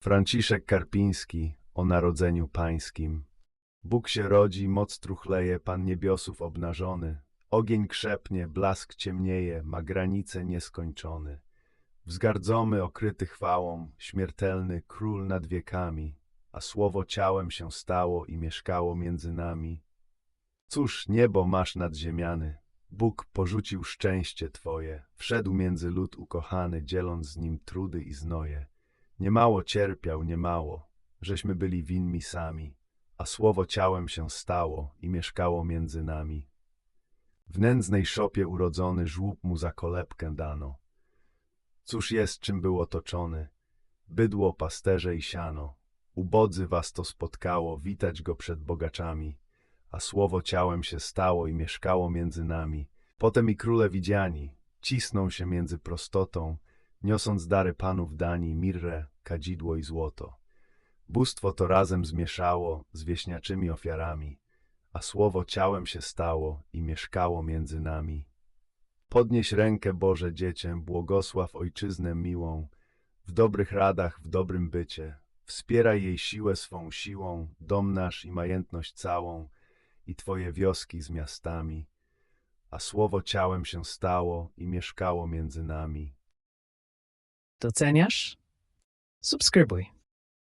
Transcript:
Franciszek Karpiński o narodzeniu pańskim. Bóg się rodzi, moc truchleje, Pan niebiosów obnażony. Ogień krzepnie, blask ciemnieje, ma granice nieskończony. Wzgardzomy okryty chwałą, śmiertelny król nad wiekami, a słowo ciałem się stało i mieszkało między nami. Cóż, niebo masz nadziemiany, Bóg porzucił szczęście Twoje, wszedł między lud ukochany, dzieląc z nim trudy i znoje. Niemało cierpiał, niemało, żeśmy byli winni sami, a słowo ciałem się stało i mieszkało między nami. W nędznej szopie urodzony żłób mu za kolebkę dano. Cóż jest, czym był otoczony? Bydło, pasterze i siano. Ubodzy was to spotkało, witać go przed bogaczami. A słowo ciałem się stało i mieszkało między nami. Potem i króle widziani, cisną się między prostotą, niosąc dary panów dani, mirrę, kadzidło i złoto. Bóstwo to razem zmieszało z wieśniaczymi ofiarami, a słowo ciałem się stało i mieszkało między nami. Podnieś rękę, Boże, dziecię, błogosław ojczyznę miłą, w dobrych radach, w dobrym bycie. Wspieraj jej siłę swą siłą, dom nasz i majętność całą, i Twoje wioski z miastami. A słowo ciałem się stało i mieszkało między nami. Doceniasz? Subskrybuj.